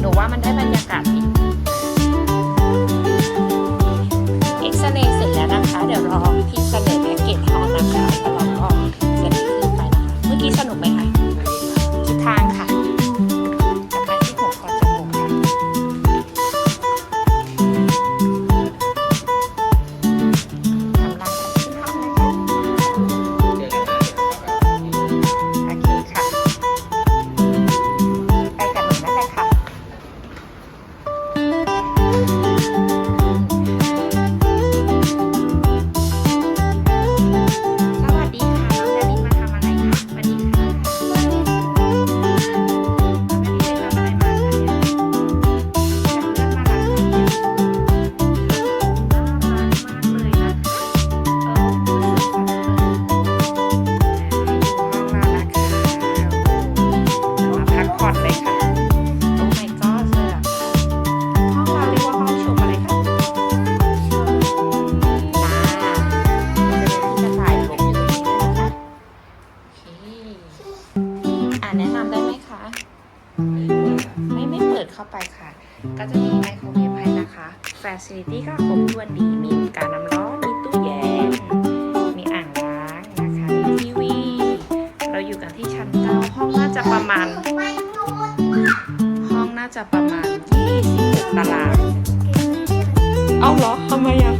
หนูว่ามันได้บรรยากาศดี โอเคอ่าแนะนำได้ไหมคะไม่ไม่เปิดเข้าไปค่ะ ก็จะมีไมโครเวฟให้นะคะ f a c i l i t y ก็ครบถ้วนดีมีการน้ำร้อนมีตู้เย็นมีอ่างล้างนะคะมีทีวี เราอยู่กันที่ชั้นเก้าห้องน่าจะประมาณ ห้องน่าจะประมาณ26ตารางเอาเหรอทำไมอะ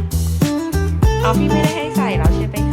เอาพี่ไม่ได้ให้ใส่แล้วใช่ไหมคะ